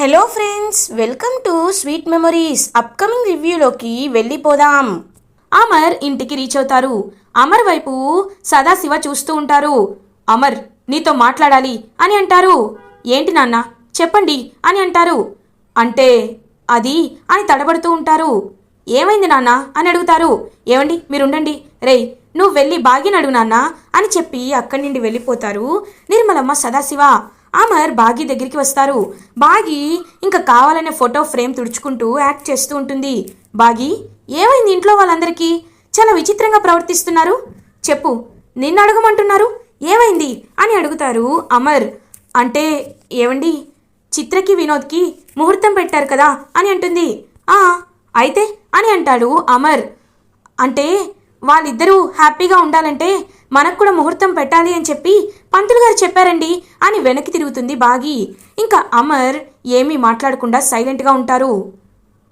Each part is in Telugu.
Hello friends welcome to sweet memories upcoming రివ్యూలోకి వెళ్ళిపోదాం. అమర్ ఇంటికి రీచ్ అవుతారు. అమర్ వైపు సదాశివ చూస్తూ ఉంటారు. అమర్ నీతో మాట్లాడాలి అని అంటారు. ఏంటి నాన్న? చెప్పండి అని అంటారు. అంటే అది అని తడబడుతూ ఉంటారు. ఏమైంది నాన్న? అని అడుగుతారు. ఏమండి మీరుండండి. రేయ్ నువ్వు వెళ్ళి బాగినడుగు నాన్న అని చెప్పి అక్కడి నుండి వెళ్ళిపోతారు నిర్మలమ్మ సదాశివ. అమర్ బాగి దగ్గరికి వస్తారు. బాగి ఇంకా కావాలనే ఫోటో ఫ్రేమ్ తుడుచుకుంటూ యాక్ట్ చేస్తూ ఉంటుంది. బాగి ఏమైంది ఇంట్లో వాళ్ళందరికీ? చాలా విచిత్రంగా ప్రవర్తిస్తున్నారు. చెప్పు నిన్ను అడగమంటున్నారు? ఏమైంది? అని అడుగుతారు అమర్. అంటే ఏమండి చిత్రకి వినోద్కి ముహూర్తం పెట్టారు కదా? అని అంటుంది. ఆ అయితే అని అంటాడు అమర్. అంటే వాళ్ళిద్దరూ హ్యాపీగా ఉండాలంటే మనకు కూడా ముహూర్తం పెట్టాలి అని చెప్పి పంతులు గారు చెప్పారండి అని వెనక్కి తిరుగుతుంది బాగి. ఇంకా అమర్ ఏమీ మాట్లాడకుండా సైలెంట్గా ఉంటారు.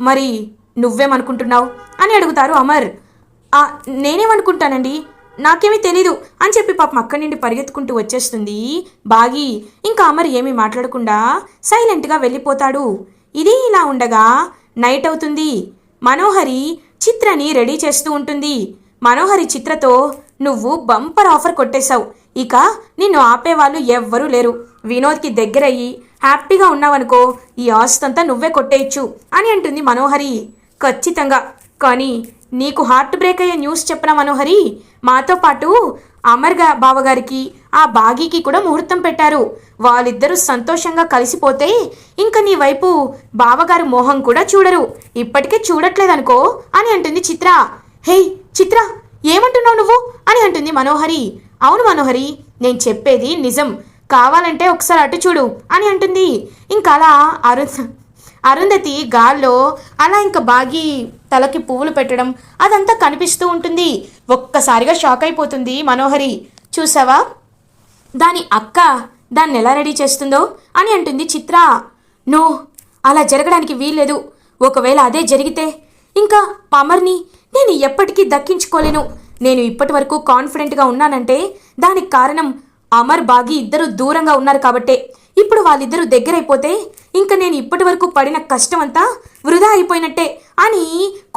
మరి నువ్వేమనుకుంటున్నావు? అని అడుగుతారు అమర్. "ఆ, నేనేమనుకుంటానండి? నాకేమీ తెలీదు అని చెప్పి పాపం అక్కడి నుండి పరిగెత్తుకుంటూ వచ్చేస్తుంది బాగి. ఇంకా అమర్ ఏమీ మాట్లాడకుండా సైలెంట్గా వెళ్ళిపోతాడు. ఇది ఇలా ఉండగా నైట్ అవుతుంది. మనోహరి చిత్రని రెడీ చేస్తూ ఉంటుంది. మనోహరి చిత్రతో నువ్వు బంపర్ ఆఫర్ కొట్టేశావు. ఇక నిన్ను ఆపేవాళ్ళు ఎవ్వరూ లేరు. వినోద్కి దగ్గరయ్యి హ్యాపీగా ఉన్నావనుకో ఈ ఆస్తంతా నువ్వే కొట్టేయచ్చు అని అంటుంది మనోహరి. ఖచ్చితంగా. కానీ నీకు హార్ట్ బ్రేక్ అయ్యే న్యూస్ చెప్పిన మనోహరి? మాతో పాటు అమర్గా బావగారికి ఆ బాగీకి కూడా ముహూర్తం పెట్టారు. వాళ్ళిద్దరూ సంతోషంగా కలిసిపోతే ఇంకా నీ వైపు బావగారు మోహం కూడా చూడరు. ఇప్పటికే చూడట్లేదనుకో అని అంటుంది చిత్ర. హేయ్ చిత్ర! ఏమంటున్నావు నువ్వు? అని అంటుంది మనోహరి. అవును మనోహరి నేను చెప్పేది నిజం. కావాలంటే ఒకసారి అటు చూడు అని అంటుంది. ఇంకా అలా అరుణ్ అరుంధతి గాల్లో అలా ఇంకా బాగి తలకి పువ్వులు పెట్టడం అదంతా కనిపిస్తూ ఉంటుంది. ఒక్కసారిగా షాక్ అయిపోతుంది మనోహరి. చూసావా? దాని అక్క దాన్ని ఎలా రెడీ చేస్తుందో అని అంటుంది చిత్ర. నో అలా జరగడానికి వీల్లేదు. ఒకవేళ అదే జరిగితే ఇంకా పమర్ని నేను ఎప్పటికీ దక్కించుకోలేను. నేను ఇప్పటి వరకు కాన్ఫిడెంట్గా ఉన్నానంటే దానికి కారణం అమర్ బాగి ఇద్దరు దూరంగా ఉన్నారు కాబట్టే. ఇప్పుడు వాళ్ళిద్దరూ దగ్గరైపోతే ఇంకా నేను ఇప్పటి వరకు పడిన కష్టం అంతా వృధా అయిపోయినట్టే అని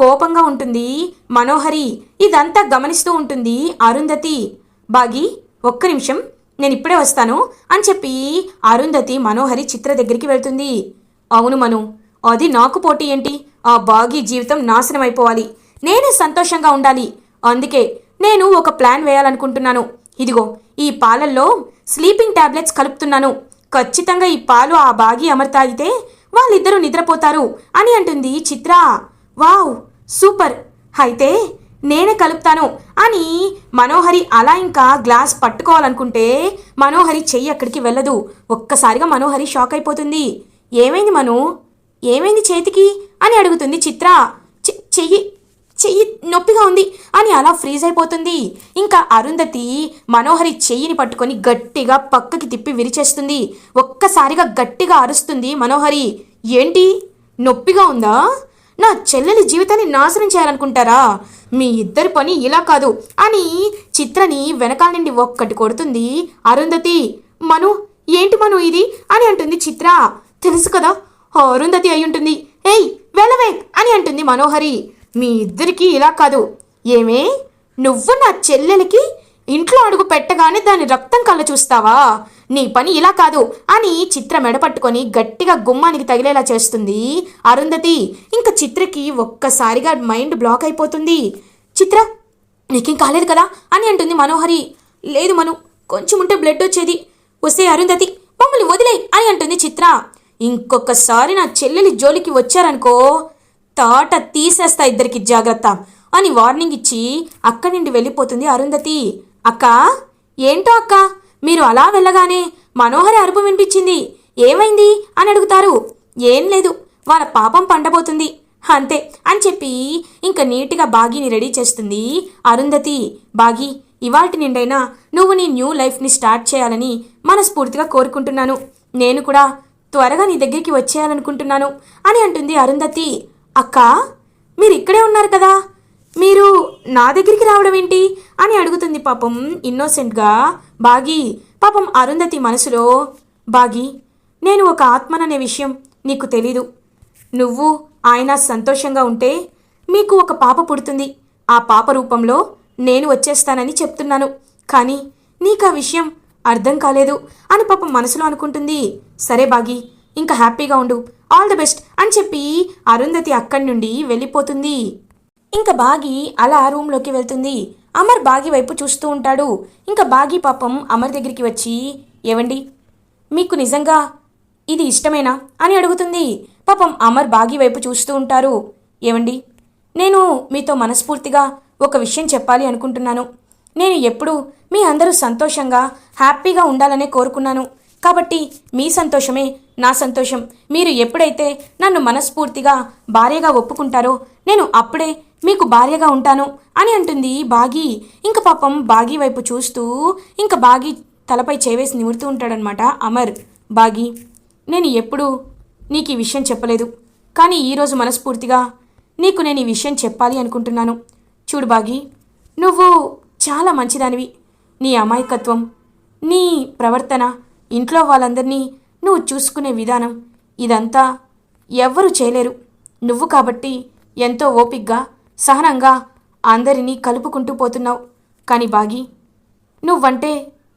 కోపంగా ఉంటుంది మనోహరి. ఇదంతా గమనిస్తూ ఉంటుంది అరుంధతి. బాగి ఒక్క నిమిషం నేను ఇప్పుడే వస్తాను అని చెప్పి అరుంధతి మనోహరి చిత్ర దగ్గరికి వెళ్తుంది. అవును మను అది నాకు పోటీ ఏంటి? ఆ బాగి జీవితం నాశనం అయిపోవాలి నేనే సంతోషంగా ఉండాలి. అందుకే నేను ఒక ప్లాన్ వేయాలనుకుంటున్నాను. ఇదిగో ఈ పాలల్లో స్లీపింగ్ టాబ్లెట్స్ కలుపుతున్నాను. ఖచ్చితంగా ఈ పాలు ఆ బాగి అమర్ తాగితే వాళ్ళిద్దరూ నిద్రపోతారు అని అంటుంది చిత్ర. Wow super. అయితే నేనే కలుపుతాను అని మనోహరి అలా ఇంకా గ్లాస్ పట్టుకోవాలనుకుంటే మనోహరి చెయ్యి అక్కడికి వెళ్ళదు. ఒక్కసారిగా మనోహరి షాక్ అయిపోతుంది. ఏమైంది మను? ఏమైంది చేతికి? అని అడుగుతుంది చిత్ర. "చె- చెయ్యి చెయ్యి నొప్పిగా ఉంది అని అలా ఫ్రీజ్ అయిపోతుంది. ఇంకా అరుంధతి మనోహరి చెయ్యిని పట్టుకొని గట్టిగా పక్కకి తిప్పి విరిచేస్తుంది. ఒక్కసారిగా గట్టిగా అరుస్తుంది మనోహరి. ఏంటి? నొప్పిగా ఉందా? నా చెల్లెలి జీవితాన్ని నాశనం చేయాలనుకుంటారా? మీ ఇద్దరి పని ఇలా కాదు అని చిత్రని వెనకాల నుండి ఒక్కటి కొడుతుంది అరుంధతి. మను ఏంటి మను ఇది? అని అంటుంది చిత్ర. తెలుసు కదా అరుంధతి అయి ఉంటుంది. ఏయ్ వెళ్ళవే అని అంటుంది మనోహరి. మీ ఇద్దరికి ఇలా కాదు. ఏమే? నువ్వు నా చెల్లెలికి ఇంట్లో అడుగు పెట్టగానే దాని రక్తం కళ్ళ చూస్తావా? నీ పని ఇలా కాదు అని చిత్ర మెడపట్టుకొని గట్టిగా గుమ్మానికి తగిలేలా చేస్తుంది. అరుంధతి ఇంకా చిత్రకి ఒక్కసారిగా మైండ్ బ్లాక్ అయిపోతుంది. చిత్ర నీకేం కాలేదు కదా? అని అంటుంది మనోహరి. లేదు మను కొంచెం ఉంటే బ్లడ్ వచ్చేది. వస్తే అరుంధతి మమ్మల్ని వదిలే అని అంటుంది చిత్ర. ఇంకొకసారి నా చెల్లెలి జోలికి వచ్చారనుకో తాట తీసేస్తా ఇద్దరికి జాగ్రత్త అని వార్నింగ్ ఇచ్చి అక్కడి నుండి వెళ్ళిపోతుంది అరుంధతి. అక్క ఏంటో అక్క? మీరు అలా వెళ్ళగానే మనోహరి అరుపు వినిపించింది. ఏమైంది అని అడుగుతారు. ఏం లేదు వాళ్ళ పాపం పండబోతుంది. అంతే అని చెప్పి ఇంకా నీట్గా బాగీని రెడీ చేస్తుంది అరుంధతి. బాగి ఇవాటి నిండైనా నువ్వు నీ న్యూ లైఫ్ని స్టార్ట్ చేయాలని మనస్ఫూర్తిగా కోరుకుంటున్నాను. నేను కూడా త్వరగా నీ దగ్గరికి వచ్చేయాలనుకుంటున్నాను అని అంటుంది అరుంధతి. అక్క మీరు ఇక్కడే ఉన్నారు కదా? మీరు నా దగ్గరికి రావడం ఏంటి? అని అడుగుతుంది పాపం ఇన్నోసెంట్గా. బాగి పాపం అరుంధతి మనసులో బాగి నేను ఒక ఆత్మననే విషయం నీకు తెలీదు. నువ్వు ఆయన సంతోషంగా ఉంటే మీకు ఒక పాప పుడుతుంది. ఆ పాప రూపంలో నేను వచ్చేస్తానని చెప్తున్నాను. కానీ నీకు ఆ విషయం అర్థం కాలేదు అని పాపం మనసులో అనుకుంటుంది. సరే బాగి ఇంకా హ్యాపీగా ఉండు. ఆల్ ది బెస్ట్ అని చెప్పి అరుంధతి అక్కడి నుండి వెళ్ళిపోతుంది. ఇంకా బాగి అలా రూమ్లోకి వెళ్తుంది. అమర్ బాగి వైపు చూస్తూ ఉంటాడు. ఇంకా బాగి పాపం అమర్ దగ్గరికి వచ్చి ఏవండి? మీకు నిజంగా ఇది ఇష్టమేనా? అని అడుగుతుంది. పాపం అమర్ బాగి వైపు చూస్తూ ఉంటారు. ఏవండి? నేను మీతో మనస్ఫూర్తిగా ఒక విషయం చెప్పాలి అనుకుంటున్నాను. నేను ఎప్పుడూ మీ అందరూ సంతోషంగా హ్యాపీగా ఉండాలనే కోరుకున్నాను. కాబట్టి మీ సంతోషమే నా సంతోషం. మీరు ఎప్పుడైతే నన్ను మనస్ఫూర్తిగా భార్యగా ఒప్పుకుంటారో నేను అప్పుడే మీకు భార్యగా ఉంటాను అని అంటుంది బాగి. ఇంక పాపం బాగి వైపు చూస్తూ ఇంక బాగి తలపై చేవేసి నిమురుతూ ఉంటాడనమాట అమర్. బాగి నేను ఎప్పుడూ నీకు ఈ విషయం చెప్పలేదు. కానీ ఈరోజు మనస్ఫూర్తిగా నీకు నేను ఈ విషయం చెప్పాలి అనుకుంటున్నాను. చూడు బాగి నువ్వు చాలా మంచిదానివి. నీ అమాయకత్వం నీ ప్రవర్తన ఇంట్లో వాళ్ళందరినీ నువ్వు చూసుకునే విధానం ఇదంతా ఎవ్వరూ చేయలేరు. నువ్వు కాబట్టి ఎంతో ఓపిగ్గా సహనంగా అందరినీ కలుపుకుంటూ పోతున్నావు. కానీ బాగి నువ్వంటే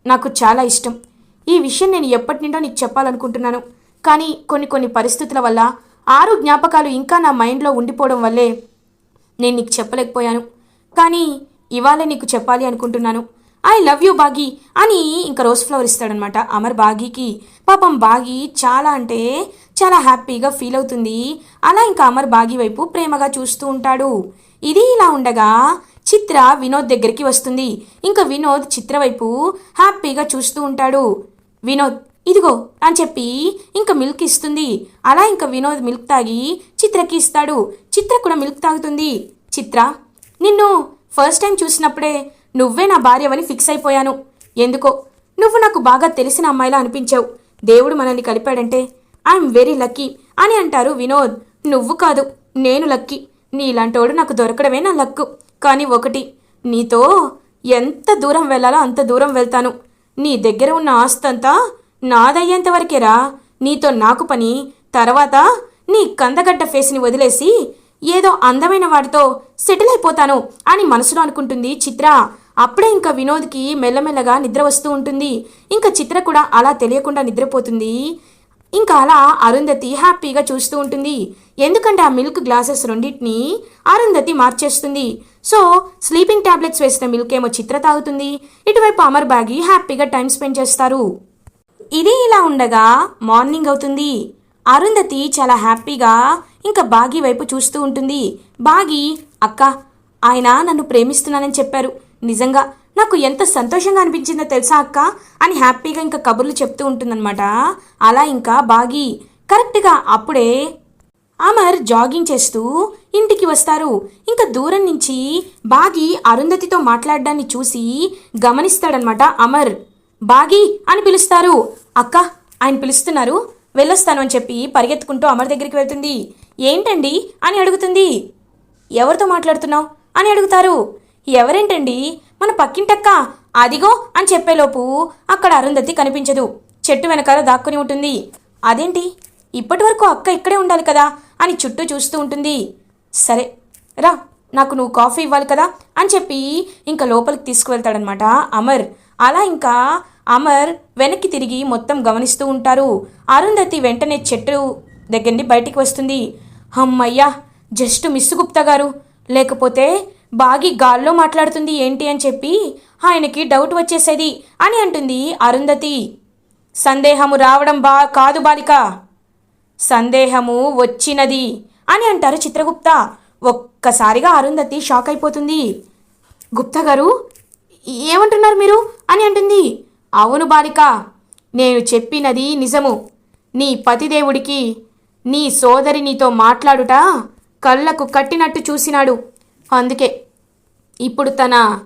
నాకు చాలా ఇష్టం. ఈ విషయం నేను ఎప్పటి నుండో నీకు చెప్పాలనుకుంటున్నాను. కానీ కొన్ని కొన్ని పరిస్థితుల వల్ల ఆరు జ్ఞాపకాలు ఇంకా నా మైండ్లో ఉండిపోవడం వల్లే నేను నీకు చెప్పలేకపోయాను. కానీ ఇవాళ నీకు చెప్పాలి అనుకుంటున్నాను. ఐ లవ్ యూ బాగి అని ఇంకా రోజ్ ఫ్లవర్ ఇస్తాడనమాట అమర్ బాగీకి. పాపం బాగి చాలా అంటే చాలా హ్యాపీగా ఫీల్ అవుతుంది. అలా ఇంకా అమర్ బాగి వైపు ప్రేమగా చూస్తూ ఉంటాడు. ఇది ఇలా ఉండగా చిత్ర వినోద్ దగ్గరికి వస్తుంది. ఇంకా వినోద్ చిత్ర వైపు హ్యాపీగా చూస్తూ ఉంటాడు. వినోద్ ఇదిగో అని చెప్పి ఇంకా మిల్క్ ఇస్తుంది. అలా ఇంకా వినోద్ మిల్క్ తాగి చిత్రకి ఇస్తాడు. చిత్ర కూడా మిల్క్ తాగుతుంది. చిత్ర నిన్ను ఫస్ట్ టైం చూసినప్పుడే నువ్వే నా భార్యవని ఫిక్స్ అయిపోయాను. ఎందుకో? నువ్వు నాకు బాగా తెలిసిన అమ్మాయిలా అనిపించావు. దేవుడు మనల్ని కలిపాడంటే ఐఎమ్ వెరీ లక్కీ అని అంటారు వినోద్. నువ్వు కాదు నేను లక్కీ. నీలాంటోడు నాకు దొరకడమే నా లక్కు. కానీ ఒకటి నీతో ఎంత దూరం వెళ్ళాలో అంత దూరం వెళ్తాను. నీ దగ్గర ఉన్న ఆస్తంతా నాదయ్యేంత వరకేరా నీతో నాకు పని తర్వాత నీ కందగడ్డ ఫేస్ని వదిలేసి ఏదో అందమైన వాడితో సెటిల్ అయిపోతాను అని మనసులో అనుకుంటుంది చిత్ర. అప్పుడే ఇంకా వినోద్కి మెల్లమెల్లగా నిద్ర వస్తూ ఉంటుంది. ఇంకా చిత్ర కూడా అలా తెలియకుండా నిద్రపోతుంది. ఇంకా అలా అరుంధతి హ్యాపీగా చూస్తూ ఉంటుంది. ఎందుకంటే ఆ మిల్క్ గ్లాసెస్ రెండింటిని అరుంధతి మార్చేస్తుంది. సో స్లీపింగ్ టాబ్లెట్స్ వేసిన మిల్క్ ఏమో చిత్ర తాగుతుంది. ఇటువైపు అమర్ బాగి హ్యాపీగా టైం స్పెండ్ చేస్తారు. ఇది ఇలా ఉండగా మార్నింగ్ అవుతుంది. అరుంధతి చాలా హ్యాపీగా ఇంకా బాగి వైపు చూస్తూ ఉంటుంది. బాగి అక్క ఆయన నన్ను ప్రేమిస్తున్నానని చెప్పారు. నిజంగా నాకు ఎంత సంతోషంగా అనిపించిందో తెలుసా అక్క? అని హ్యాపీగా ఇంకా కబుర్లు చెప్తూ ఉంటుందన్నమాట. అలా ఇంకా బాగి కరెక్ట్గా అప్పుడే అమర్ జాగింగ్ చేస్తూ ఇంటికి వస్తారు. ఇంకా దూరం నుంచి బాగి అరుంధతితో మాట్లాడడాన్ని చూసి గమనిస్తాడనమాట అమర్. బాగి అని పిలుస్తారు. అక్క ఆయన పిలుస్తున్నారు. వెళ్ళొస్తాను అని చెప్పి పరిగెత్తుకుంటూ అమర్ దగ్గరికి వెళ్తుంది. ఏంటండి? అని అడుగుతుంది. ఎవరితో మాట్లాడుతున్నావు? అని అడుగుతారు. ఎవరేంటండి? మన పక్కింటక్క. అదిగో అని చెప్పేలోపు అక్కడ అరుంధతి కనిపించదు. చెట్టు వెనకాల దాక్కుని ఉంటుంది. అదేంటి? ఇప్పటి వరకు అక్క ఇక్కడే ఉండాలి కదా అని చుట్టూ చూస్తూ ఉంటుంది. సరే రా నాకు నువ్వు కాఫీ ఇవ్వాలి కదా అని చెప్పి ఇంకా లోపలికి తీసుకువెళ్తాడనమాట అమర్. అలా ఇంకా అమర్ వెనక్కి తిరిగి మొత్తం గమనిస్తూ ఉంటారు. అరుంధతి వెంటనే చెట్టు దగ్గర బయటికి వస్తుంది. అమ్మయ్యా జస్ట్ మిస్ గుప్తా గారు. లేకపోతే బాగి గాల్లో మాట్లాడుతుంది ఏంటి అని చెప్పి ఆయనకి డౌట్ వచ్చేసేది అని అంటుంది అరుంధతి. సందేహము రావడం బా కాదు బాలిక. సందేహము వచ్చినది అని అంటారు చిత్రగుప్త. ఒక్కసారిగా అరుంధతి షాక్ అయిపోతుంది. గుప్తా గారు ఏమంటున్నారు మీరు? అని అంటుంది. అవును బాలిక నేను చెప్పినది నిజము. నీ పతిదేవుడికి నీ సోదరి నీతో మాట్లాడుట కళ్ళకు కట్టినట్టు చూసినాడు. అందుకే ఇప్పుడు తన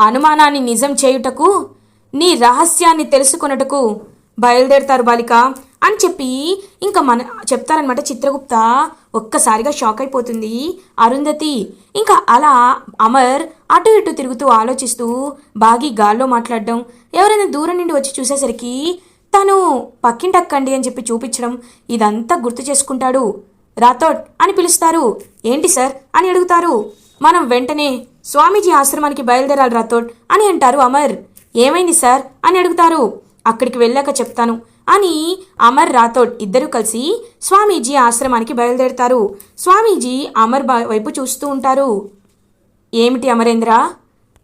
అనుమానాన్ని నిజం చేయుటకు నీ రహస్యాన్ని తెలుసుకొనుటకు బయలుదేరుతారు బాలిక అని చెప్పి ఇంకా మన చెప్తారనమాట చిత్రగుప్త. ఒక్కసారిగా షాక్ అయిపోతుంది. అరుంధతి ఇంకా అలా అమర్ అటు ఇటు తిరుగుతూ ఆలోచిస్తూ బాగి గాల్లో మాట్లాడడం ఎవరైనా దూరం నుండి వచ్చి చూసేసరికి తను పక్కింటక్కండి అని చెప్పి చూపించడం ఇదంతా గుర్తు చేసుకుంటాడు. రాథోడ్ అని పిలుస్తారు. ఏంటి సార్? అని అడుగుతారు. మనం వెంటనే స్వామీజీ ఆశ్రమానికి బయలుదేరాలి రాథోడ్ అని అంటారు అమర్. ఏమైంది సార్? అని అడుగుతారు. అక్కడికి వెళ్ళాక చెప్తాను. అని అమర్ రాథోడ్ ఇద్దరూ కలిసి స్వామీజీ ఆశ్రమానికి బయలుదేరుతారు. స్వామీజీ అమర్ బా- వైపు చూస్తూ ఉంటారు. ఏమిటి అమరేంద్ర?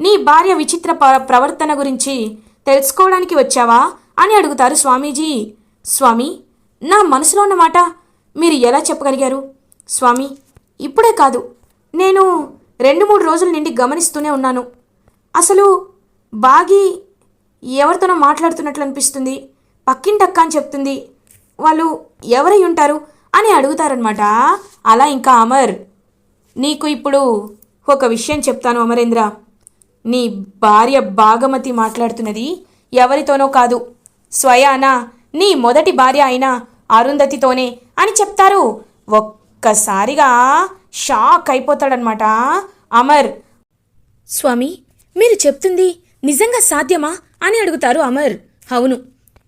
నీ భార్య విచిత్ర ప్రవర్తన గురించి తెలుసుకోవడానికి వచ్చావా? అని అడుగుతారు స్వామీజీ. స్వామి నా మనసులో ఉన్న మాట మీరు ఎలా చెప్పగలిగారు? స్వామి ఇప్పుడే కాదు. నేను రెండు మూడు రోజుల నుండి గమనిస్తూనే ఉన్నాను. అసలు బాగి ఎవరితోనో మాట్లాడుతున్నట్లు అనిపిస్తుంది. పక్కింటక్క అని చెప్తుంది. వాళ్ళు ఎవరై ఉంటారు అని అడుగుతారనమాట అలా ఇంకా అమర్ నీకు ఇప్పుడు ఒక విషయం చెప్తాను అమరేంద్ర. నీ భార్య భాగమతి మాట్లాడుతున్నది ఎవరితోనో కాదు. స్వయాన నీ మొదటి భార్య అయిన అరుంధతితోనే అని చెప్తారు. ఒక్కసారిగా షాక్ అయిపోతాడనమాట అమర్. స్వామి మీరు చెప్తుంది నిజంగా సాధ్యమా అని అడుగుతారు అమర్. అవును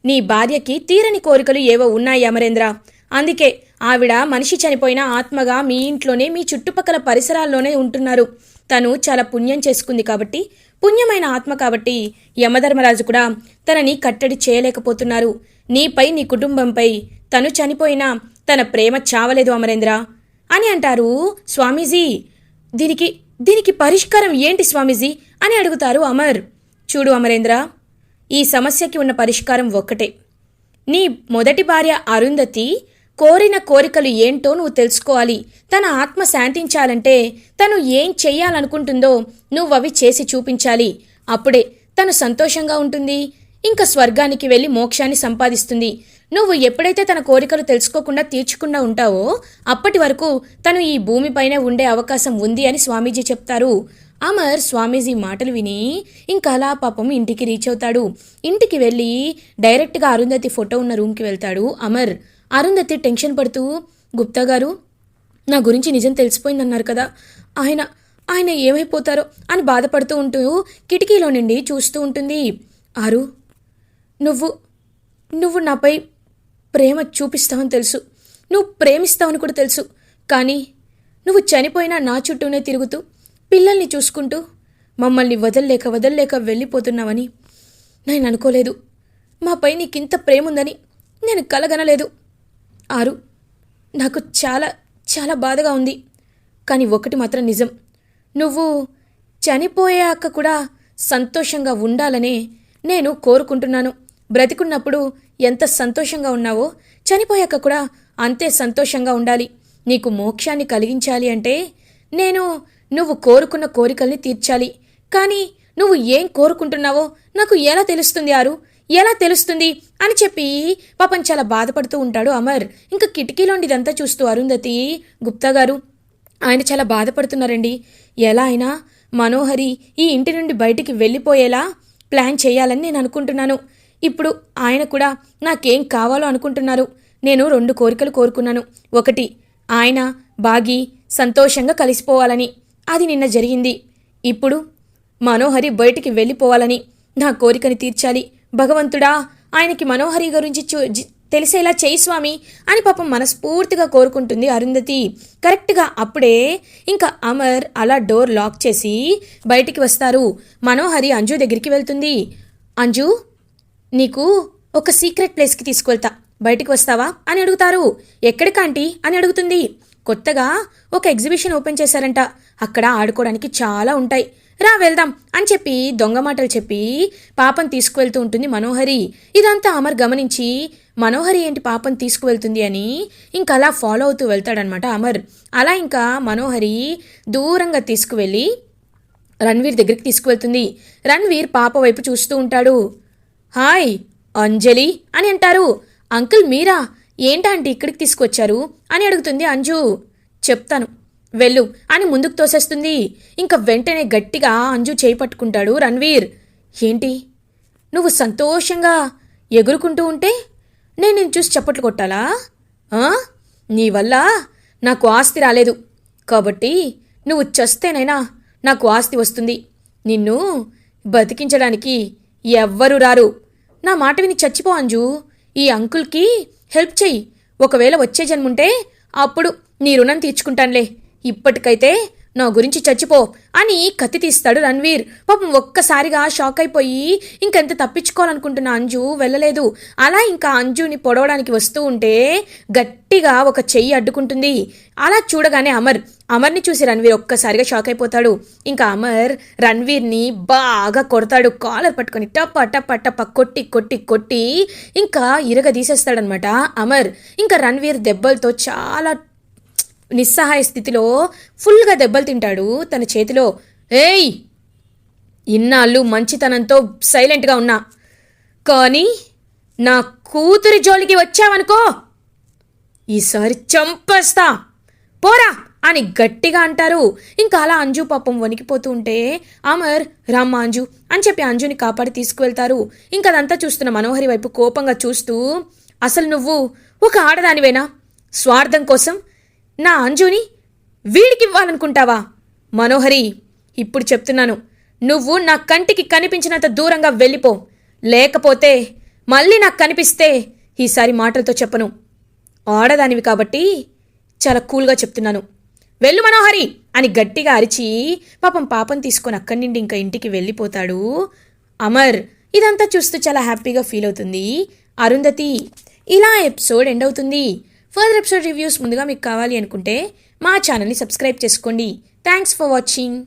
నీ భార్యకి తీరని కోరికలు ఏవో ఉన్నాయి అమరేంద్ర. అందుకే ఆవిడ మనిషి చనిపోయిన ఆత్మగా మీ ఇంట్లోనే మీ చుట్టుపక్కల పరిసరాల్లోనే ఉంటున్నారు. తను చాలా పుణ్యం చేసుకుంది కాబట్టి పుణ్యమైన ఆత్మ కాబట్టి యమధర్మరాజు కూడా తనని కట్టడి చేయలేకపోతున్నారు. నీపై నీ కుటుంబంపై తను చనిపోయినా తన ప్రేమ చావలేదు అమరేంద్ర. అని అంటారు స్వామీజీ. దీనికి దీనికి పరిష్కారం ఏంటి స్వామీజీ? అని అడుగుతారు అమర్. చూడు అమరేంద్ర ఈ సమస్యకి ఉన్న పరిష్కారం ఒక్కటే. నీ మొదటి భార్య అరుంధతి కోరిన కోరికలు ఏంటో నువ్వు తెలుసుకోవాలి. తన ఆత్మ శాంతించాలంటే తను ఏం చెయ్యాలనుకుంటుందో నువ్వు అవి చేసి చూపించాలి. అప్పుడే తను సంతోషంగా ఉంటుంది. ఇంకా స్వర్గానికి వెళ్ళి మోక్షాన్ని సంపాదిస్తుంది. నువ్వు ఎప్పుడైతే తన కోరికలు తెలుసుకోకుండా తీర్చకుండా ఉంటావో అప్పటి వరకు తను ఈ భూమిపైనే ఉండే అవకాశం ఉంది అని స్వామీజీ చెప్తారు. అమర్ స్వామీజీ మాటలు విని ఇంకా అలా పాపం ఇంటికి రీచ్ అవుతాడు. ఇంటికి వెళ్ళి డైరెక్ట్గా అరుంధతి ఫోటో ఉన్న రూమ్కి వెళ్తాడు అమర్. అరుంధతి టెన్షన్ పడుతూ గుప్తా గారు నా గురించి నిజం తెలిసిపోయిందన్నారు కదా. ఆయన ఆయన ఏమైపోతారో అని బాధపడుతూ ఉంటూ కిటికీలో నుండి చూస్తూ ఉంటుంది. ఆరు నువ్వు నువ్వు నాపై ప్రేమ చూపిస్తావని తెలుసు. నువ్వు ప్రేమిస్తావని కూడా తెలుసు. కానీ నువ్వు చనిపోయినా నా చుట్టూనే తిరుగుతూ పిల్లల్ని చూసుకుంటూ మమ్మల్ని వదల్లేక వదల్లేక వెళ్ళిపోతున్నావని నేను అనుకోలేదు. మాపై నీకింత ప్రేమ ఉందని నేను కలగనలేదు. ఆరు నాకు చాలా చాలా బాధగా ఉంది. కానీ ఒకటి మాత్రం నిజం. నువ్వు చనిపోయాక కూడా సంతోషంగా ఉండాలనే నేను కోరుకుంటున్నాను. బ్రతికున్నప్పుడు ఎంత సంతోషంగా ఉన్నావో చనిపోయాక కూడా అంతే సంతోషంగా ఉండాలి. నీకు మోక్షాన్ని కలిగించాలి అంటే నేను నువ్వు కోరుకున్న కోరికల్ని తీర్చాలి. కానీ నువ్వు ఏం కోరుకుంటున్నావో నాకు ఎలా తెలుస్తుంది ఆరు? ఎలా తెలుస్తుంది? అని చెప్పి పాపం చాలా బాధపడుతూ ఉంటాడు అమర్. ఇంకా కిటికీలోండి ఇదంతా చూస్తూ అరుంధతి గుప్తా గారు ఆయన చాలా బాధపడుతున్నారండి. ఎలా అయినా మనోహరి ఈ ఇంటి నుండి బయటికి వెళ్ళిపోయేలా ప్లాన్ చేయాలని నేను అనుకుంటున్నాను. ఇప్పుడు ఆయన కూడా నాకేం కావాలో అనుకుంటున్నారు. నేను రెండు కోరికలు కోరుకున్నాను. ఒకటి ఆయన బాగి సంతోషంగా కలిసిపోవాలని. అది నిన్న జరిగింది. ఇప్పుడు మనోహరి బయటికి వెళ్ళిపోవాలని నా కోరికని తీర్చాలి. భగవంతుడా ఆయనకి మనోహరి గురించి చూ తెలిసేలా చేయి స్వామి అని పాపం మనస్ఫూర్తిగా కోరుకుంటుంది అరుంధతి. కరెక్ట్గా అప్పుడే ఇంకా అమర్ అలా డోర్ లాక్ చేసి బయటికి వస్తారు. మనోహరి అంజు దగ్గరికి వెళ్తుంది. అంజు? నీకు ఒక సీక్రెట్ ప్లేస్కి తీసుకువెళ్తా బయటికి వస్తావా? అని అడుగుతారు. ఎక్కడికంటీ అని అడుగుతుంది. కొత్తగా ఒక ఎగ్జిబిషన్ ఓపెన్ చేశారంట. అక్కడ ఆడుకోవడానికి చాలా ఉంటాయి. రా వెళ్దాం అని చెప్పి దొంగ మాటలు చెప్పి పాపం తీసుకువెళ్తూ ఉంటుంది మనోహరి. ఇదంతా అమర్ గమనించి మనోహరి ఏంటి పాపం తీసుకువెళ్తుంది అని ఇంకా అలా ఫాలో అవుతూ వెళ్తాడనమాట అమర్. అలా ఇంకా మనోహరి దూరంగా తీసుకువెళ్ళి రణ్వీర్ దగ్గరికి తీసుకువెళ్తుంది. రణ్వీర్ పాప వైపు చూస్తూ ఉంటాడు. హాయ్ అంజలి అని అంటారు. అంకుల్ మీరా ఏంటంటే ఇక్కడికి తీసుకొచ్చారు? అని అడుగుతుంది అంజు. చెప్తాను. వెళ్ళు అని ముందుకు తోసేస్తుంది. ఇంకా వెంటనే గట్టిగా అంజు చేయి పట్టుకుంటాడు రణ్వీర్. ఏంటి? నువ్వు సంతోషంగా ఎగురుకుంటూ ఉంటే నేను నేను చూసి చప్పట్లు కొట్టాలా? నీ వల్ల నాకు ఆస్తి రాలేదు. కాబట్టి నువ్వు చస్తేనైనా నాకు ఆస్తి వస్తుంది. నిన్ను బతికించడానికి ఎవ్వరు రారు. నా మాట విని చచ్చిపో అంజు. ఈ అంకుల్కి హెల్ప్ చెయ్యి. ఒకవేళ వచ్చే జన్ముంటే అప్పుడు నీ రుణం తీర్చుకుంటానులే. ఇప్పటికైతే నా గురించి చచ్చిపో అని కత్తి తీస్తాడు రణ్వీర్. పాపం ఒక్కసారిగా షాక్ అయిపోయి ఇంకెంత తప్పించుకోవాలనుకుంటున్న అంజు వెళ్ళలేదు. అలా ఇంకా అంజుని పొడవడానికి వస్తూ ఉంటే గట్టిగా ఒక చెయ్యి అడ్డుకుంటుంది. అలా చూడగానే అమర్ అమర్ని చూసి రణ్వీర్ ఒక్కసారిగా షాక్ అయిపోతాడు. ఇంకా అమర్ రణ్వీర్ని బాగా కొడతాడు. కాలర్ పట్టుకొని టప్ప టప్ప టప్ప కొట్టి కొట్టి కొట్టి ఇంకా ఇరగ తీసేస్తాడనమాట అమర్. ఇంకా రణ్వీర్ దెబ్బలతో చాలా నిస్సహాయ స్థితిలో ఫుల్గా దెబ్బలు తింటాడు తన చేతిలో. ఏయ్! ఇన్నాళ్ళు మంచితనంతో సైలెంట్గా ఉన్నా. కానీ నా కూతురి జోలికి వచ్చావనుకో. ఈసారి చంపేస్తా. పోరా! అని గట్టిగా అంటారు. ఇంకా అలా అంజు పాపం వణికిపోతూ ఉంటే అమర్ రామ్మ అంజు అని చెప్పి అంజుని కాపాడి తీసుకువెళ్తారు. ఇంకా అదంతా చూస్తున్న మనోహరి వైపు కోపంగా చూస్తూ అసలు నువ్వు ఒక ఆడదానివేనా? స్వార్థం కోసం నా అంజుని వీడికి ఇవ్వాలనుకుంటావా మనోహరి ఇప్పుడు చెప్తున్నాను. నువ్వు నా కంటికి కనిపించినంత దూరంగా వెళ్ళిపో. లేకపోతే మళ్ళీ నాకు కనిపిస్తే ఈసారి మాటలతో చెప్పను. ఆడదానివి కాబట్టి చాలా కూల్గా చెప్తున్నాను. వెళ్ళు మనోహరి అని గట్టిగా అరిచి పాపం పాపం తీసుకొని అక్కడి నుండి ఇంకా ఇంటికి వెళ్ళిపోతాడు. అమర్ ఇదంతా చూస్తూ చాలా హ్యాపీగా ఫీల్ అవుతుంది. అరుంధతి ఇలా ఎపిసోడ్ ఎండ్ అవుతుంది. ఫర్దర్ ఎపిసోడ్ రివ్యూస్ ముందుగా మీకు కావాలి అనుకుంటే మా ఛానల్ని సబ్స్క్రైబ్ చేసుకోండి. Thanks for watching.